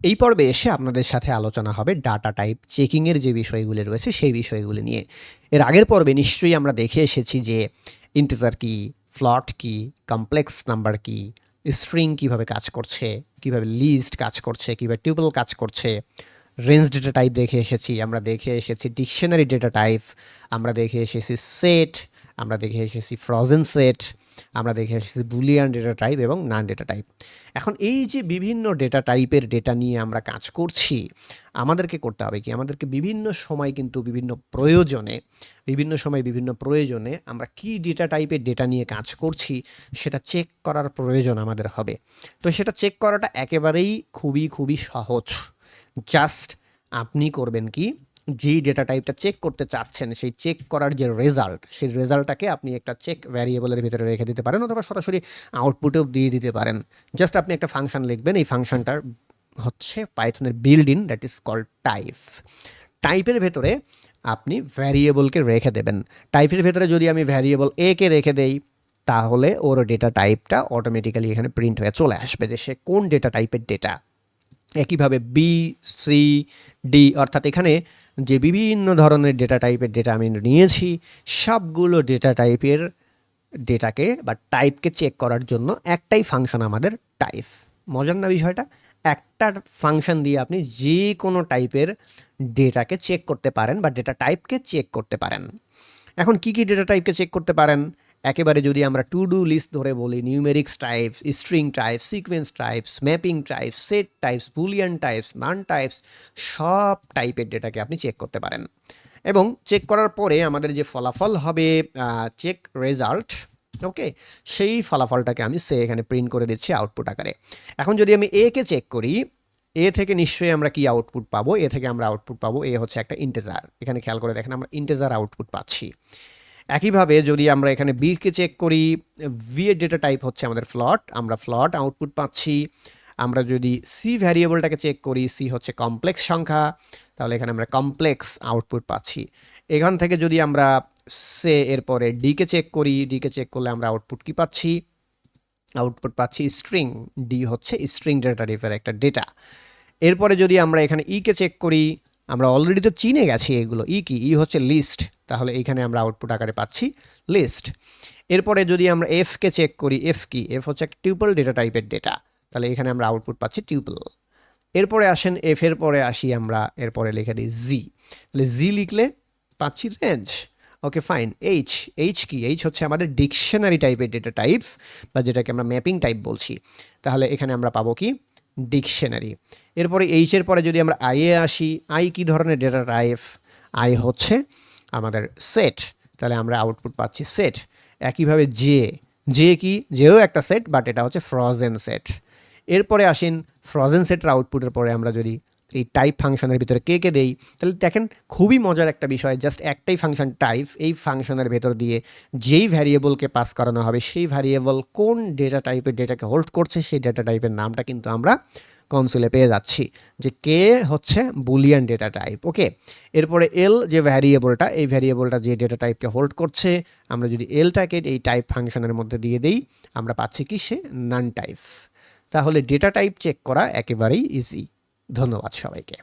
এই পর্বে এসে আপনাদের সাথে আলোচনা হবে ডাটা টাইপ চেকিংয়ের যে বিষয়গুলি রয়েছে সেই বিষয়গুলি নিয়ে। এর আগের পর্বে নিশ্চয়ই আমরা দেখে এসেছি যে ইন্টিজার কি ফ্লট কি কমপ্লেক্স নাম্বার কি স্ট্রিং কীভাবে কাজ করছে, কীভাবে লিস্ট কাজ করছে, কীভাবে টিউবল কাজ করছে রেঞ্জ ডেটা টাইপ দেখে এসেছি, আমরা দেখে এসেছি ডিকশনারি ডেটা টাইপ আমরা দেখে এসেছি সেট আমরা দেখে এসেছি ফ্রজেন সেট আমরা দেখে এসেছি বুলিয়ান ডেটা টাইপ এবং নান ডেটা টাইপ। এখন এই যে বিভিন্ন ডেটা টাইপের ডেটা নিয়ে আমরা কাজ করছি, আমাদেরকে করতে হবে কি? আমাদেরকে বিভিন্ন সময় কিন্তু বিভিন্ন প্রয়োজনে, বিভিন্ন সময় বিভিন্ন প্রয়োজনে আমরা কি ডেটা টাইপের ডেটা নিয়ে কাজ করছি সেটা চেক করার প্রয়োজন আমাদের হবে। তো সেটা চেক করাটা একেবারেই খুবই খুবই সহজ। জাস্ট আপনি করবেন কি? যেই ডেটা টাইপটা চেক করতে চাচ্ছেন, সেই চেক করার যে রেজাল্ট সেই রেজাল্টটাকে আপনি একটা চেক ভ্যারিয়েবলের ভিতরে রেখে দিতে পারেন অথবা সরাসরি আউটপুটেও দিয়ে দিতে পারেন। জাস্ট আপনি একটা ফাংশন লিখবেন, এই ফাংশনটার হচ্ছে পাইথনের build in that is call type টাইপের ভেতরে আপনি ভ্যারিয়েবলকে রেখে দেবেন। টাইপের ভেতরে যদি আমি ভ্যারিয়েবল এ কে রেখে দেই, তাহলে ওর ডেটা টাইপটা অটোমেটিক্যালি এখানে প্রিন্ট হয়ে চলে আসবে যে সে কোন ডেটা টাইপের ডেটা একইভাবে বি সি ডি অর্থাৎ এখানে যে বিভিন্ন ধরনের ডেটা টাইপের ডেটা আমি নিয়েছি, সবগুলো ডেটা টাইপের ডেটাকে বা টাইপকে চেক করার জন্য একটাই ফাংশন আমাদের টাইপ মজার না বিষয়টা? একটা ফাংশন দিয়ে আপনি যে কোনো টাইপের ডেটাকে চেক করতে পারেন বা ডেটা টাইপকে চেক করতে পারেন। এখন কি কি ডেটা টাইপকে চেক করতে পারেন? একেবারে যদি আমরা টু ডু লিস্ট ধরে বলি numerics types string types sequence types mapping types set types boolean types none types সব টাইপের ডেটাকে আপনি চেক করতে পারেন। এবং চেক করার পরে আমাদের যে ফলাফল হবে চেক রেজাল্ট ওকে সেই ফলাফলটাকে আমি সে এখানে প্রিন্ট করে দিচ্ছি আউটপুট আকারে। এখন যদি আমি এ কে চেক করি এ থেকে নিশ্চয়ই আমরা কি আউটপুট পাবো? এ থেকে আমরা আউটপুট পাবো এ হচ্ছে একটা ইন্টেজার এখানে খেয়াল করে দেখেন, আমরা ইন্টেজার আউটপুট পাচ্ছি। একইভাবে যদি আমরা এখানে বিকে চেক করি ভি এর ডেটা টাইপ হচ্ছে আমাদের ফ্লট আমরা ফ্লট আউটপুট পাচ্ছি। আমরা যদি সি ভ্যারিয়েবলটাকে চেক করি সি হচ্ছে কমপ্লেক্স সংখ্যা, তাহলে এখানে আমরা কমপ্লেক্স আউটপুট পাচ্ছি। এখান থেকে যদি আমরা সে এরপরে ডিকে চেক করি ডিকে চেক করলে আমরা আউটপুট কি পাচ্ছি? আউটপুট পাচ্ছি স্ট্রিং ডি হচ্ছে স্ট্রিং ডেটা টাইপের একটা ডেটা এরপরে যদি আমরা এখানে ইকে চেক করি, আমরা অলরেডি তো চিনে গেছি এগুলো ই কি? ই হচ্ছে লিস্ট তাহলে এইখানে আমরা আউটপুট আকারে পাচ্ছি লিস্ট এরপরে যদি আমরা এফকে চেক করি এফ কি? এফ হচ্ছে একটা টিউপল ডেটা টাইপের ডেটা তাহলে এখানে আমরা আউটপুট পাচ্ছি টিউপল এরপরে আসেন এফ এর পরে আসি আমরা, এরপরে লিখে দিই জি তাহলে জি লিখলে পাচ্ছি range okay fine H H কি? এইচ হচ্ছে আমাদের ডিকশনারি টাইপের ডেটা টাইপ বা যেটাকে আমরা ম্যাপিং টাইপ বলছি। তাহলে এখানে আমরা পাবো কি? ডিকশনারি এরপরে এইচের পরে যদি আমরা আইয়ে আসি আই কি ধরনের ডেটা টাইপ আই হচ্ছে আমাদের সেট তাহলে আমরা আউটপুট পাচ্ছি সেট একইভাবে জে জে কি, যেও একটা সেট বাট এটা হচ্ছে ফ্রজেন সেট এরপরে আসেন ফ্রজেন সেটের আউটপুটের পরে আমরা যদি এই টাইপ ফাংশনের ভিতরে কে কে দেই, তাহলে দেখেন খুবই মজার একটা বিষয় জাস্ট একটাই ফাংশন টাইপ এই ফাংশনের ভেতর দিয়ে যেই ভ্যারিয়েবলকে পাস করানো হবে, সেই ভ্যারিয়েবল কোন ডেটা টাইপের ডেটাকে হোল্ড করছে, সেই ডেটা টাইপের নামটা কিন্তু আমরা কনসোলে পেয়ে যাচ্ছি, যে কে হচ্ছে বুলিয়ান ডেটা টাইপ ওকে এরপরে এল যে ভ্যারিয়েবলটা এই ভ্যারিয়েবলটা যে ডেটা টাইপকে হোল্ড করছে, আমরা যদি এলটাকে এই টাইপ ফাংশনের মধ্যে দিয়ে দেই, আমরা পাচ্ছি কি সে নান টাইপ তাহলে ডেটা টাইপ চেক করা একেবারেই ইজি ধন্যবাদ সবাইকে।